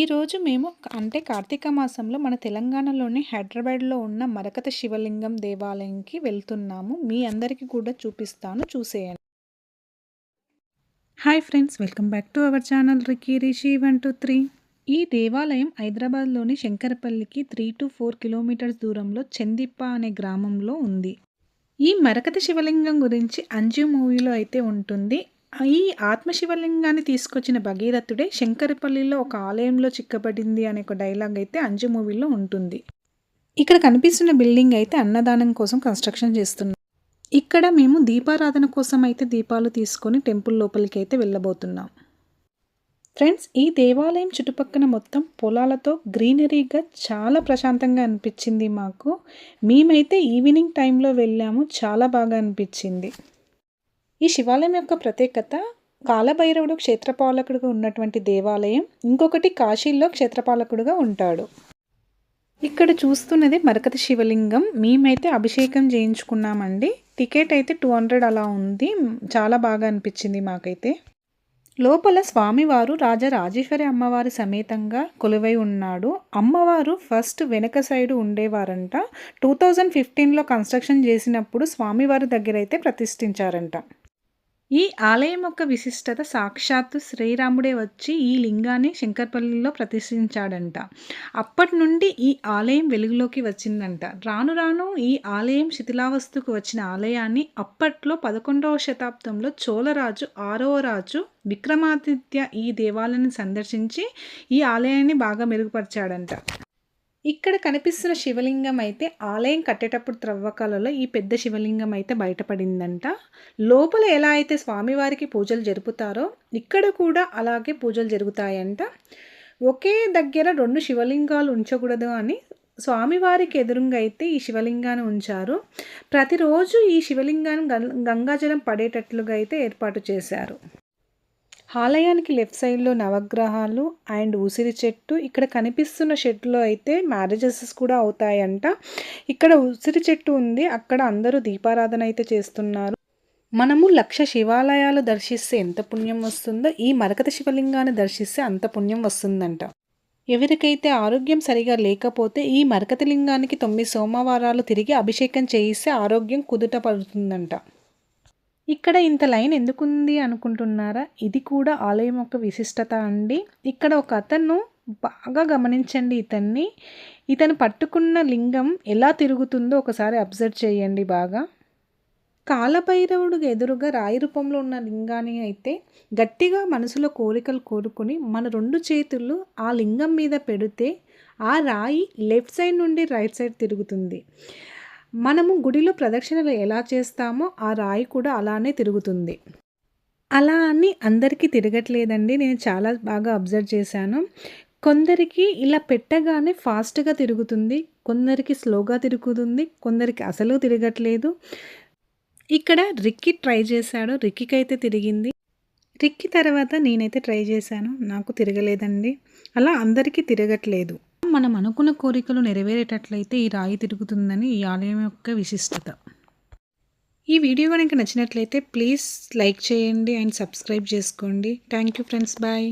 ఈరోజు మేము అంటే కార్తీక మాసంలో మన తెలంగాణలోని హైదరాబాద్లో ఉన్న మరకత శివలింగం దేవాలయంకి వెళ్తున్నాము. మీ అందరికీ కూడా చూపిస్తాను. చూసేయండి. Hi friends welcome back to our channel Ricky Rishi one two three. ఈ దేవాలయం హైదరాబాద్లోని శంకరపల్లికి త్రీ టు ఫోర్ కిలోమీటర్స్ దూరంలో చందిప్ప అనే గ్రామంలో ఉంది. ఈ మరకత శివలింగం గురించి అంజు మూవీలో అయితే ఉంటుంది. ఈ ఆత్మశివలింగాన్ని తీసుకొచ్చిన భగీరథుడే శంకరపల్లిలో ఒక ఆలయంలో చిక్కబడింది అనే ఒక డైలాగ్ అయితే అంజు మూవీలో ఉంటుంది. ఇక్కడ కనిపిస్తున్న బిల్డింగ్ అయితే అన్నదానం కోసం కన్స్ట్రక్షన్ చేస్తున్నాం. ఇక్కడ మేము దీపారాధన కోసం అయితే దీపాలు తీసుకొని టెంపుల్ లోపలికి అయితే వెళ్ళబోతున్నాం. ఫ్రెండ్స్ ఈ దేవాలయం చుట్టుపక్కన మొత్తం పొలాలతో గ్రీనరీగా చాలా ప్రశాంతంగా అనిపించింది మాకు. మేమైతే ఈవినింగ్ టైంలో వెళ్ళాము చాలా బాగా అనిపించింది. ఈ శివాలయం యొక్క ప్రత్యేకత కాలభైరవుడు క్షేత్రపాలకుడుగా ఉన్నటువంటి దేవాలయం ఇంకొకటి కాశీలో క్షేత్రపాలకుడుగా ఉంటాడు. ఇక్కడ చూస్తున్నది మరకత శివలింగం. మేమైతే అభిషేకం చేయించుకున్నామండి. టికెట్ అయితే టూ హండ్రెడ్ అలా ఉంది. చాలా బాగా అనిపించింది మాకైతే. లోపల స్వామివారు రాజా రాజేశ్వరి అమ్మవారి సమేతంగా కొలువై ఉన్నాడు. అమ్మవారు ఫస్ట్ వెనక సైడు ఉండేవారంట. టూ థౌజండ్ ఫిఫ్టీన్లో కన్స్ట్రక్షన్ చేసినప్పుడు స్వామివారి దగ్గర అయితే ప్రతిష్ఠించారంట. ఈ ఆలయం యొక్క విశిష్టత సాక్షాత్తు శ్రీరాముడే వచ్చి ఈ లింగాన్ని శంకర్పల్లిలో ప్రతిష్ఠించాడంట. అప్పటి నుండి ఈ ఆలయం వెలుగులోకి వచ్చిందంట. రాను రాను ఈ ఆలయం శిథిలావస్థకు వచ్చిన ఆలయాన్ని అప్పట్లో పదకొండవ శతాబ్దంలో చోళరాజు ఆరవ రాజు విక్రమాదిత్య ఈ దేవాలయాన్ని సందర్శించి ఈ ఆలయాన్ని బాగా మెరుగుపరిచాడంట. ఇక్కడ కనిపిస్తున్న శివలింగం అయితే ఆలయం కట్టేటప్పుడు త్రవ్వకాలలో ఈ పెద్ద శివలింగం అయితే బయటపడిందంట. లోపల ఎలా అయితే స్వామివారికి పూజలు జరుపుతారో ఇక్కడ కూడా అలాగే పూజలు జరుగుతాయంట. ఒకే దగ్గర రెండు శివలింగాలు ఉంచకూడదు అని స్వామివారికి ఎదురుగా అయితే ఈ శివలింగాన్ని ఉంచారు. ప్రతిరోజు ఈ శివలింగాన్ని గంగాజలం పడేటట్లుగా అయితే ఏర్పాటు చేశారు. ఆలయానికి లెఫ్ట్ సైడ్లో నవగ్రహాలు అండ్ ఉసిరి చెట్టు. ఇక్కడ కనిపిస్తున్న షెడ్లో అయితే మ్యారేజెస్ కూడా అవుతాయంట. ఇక్కడ ఉసిరి చెట్టు ఉంది. అక్కడ అందరూ దీపారాధన అయితే చేస్తున్నారు. మనము లక్ష శివాలయాలు దర్శిస్తే ఎంత పుణ్యం వస్తుందో ఈ మరకత శివలింగాన్ని దర్శిస్తే అంత పుణ్యం వస్తుందంట. ఎవరికైతే ఆరోగ్యం సరిగా లేకపోతే ఈ మరకత లింగానికి తొమ్మిది సోమవారాలు తిరిగి అభిషేకం చేయిస్తే ఆరోగ్యం కుదుట పడుతుందంట. ఇక్కడ ఇంత లైన్ ఎందుకుంది అనుకుంటున్నారా? ఇది కూడా ఆలయం యొక్క విశిష్టత అండి. ఇక్కడ ఒక అతను బాగా గమనించండి ఇతన్ని. ఇతను పట్టుకున్న లింగం ఎలా తిరుగుతుందో ఒకసారి అబ్జర్వ్ చేయండి బాగా. కాలభైరవుడికి ఎదురుగా రాయి రూపంలో ఉన్న లింగాన్ని అయితే గట్టిగా మనసులో కోరికలు కోరుకుని మన రెండు చేతులు ఆ లింగం మీద పెడితే ఆ రాయి లెఫ్ట్ సైడ్ నుండి రైట్ సైడ్ తిరుగుతుంది. మనము గుడిలో ప్రదక్షిణలు ఎలా చేస్తామో ఆ రాయి కూడా అలానే తిరుగుతుంది. అలా అని అందరికీ తిరగట్లేదండి. నేను చాలా బాగా అబ్జర్వ్ చేశాను. కొందరికి ఇలా పెట్టగానే ఫాస్ట్గా తిరుగుతుంది. కొందరికి స్లోగా తిరుగుతుంది. కొందరికి అసలు తిరగట్లేదు. ఇక్కడ రిక్కి ట్రై చేశాడు. రిక్కికి అయితే తిరిగింది. రిక్కి తర్వాత నేనైతే ట్రై చేశాను. నాకు తిరగలేదండి. అలా అందరికీ తిరగట్లేదు. మనం అనుకున్న కోరికలు నెరవేరేటట్లయితే ఈ రాయి తిరుగుతుందని ఈ ఆలయం యొక్క విశిష్టత. ఈ వీడియో కనుక నచ్చినట్లయితే ప్లీజ్ లైక్ చేయండి అండ్ సబ్స్క్రైబ్ చేసుకోండి. Thank you friends. బాయ్.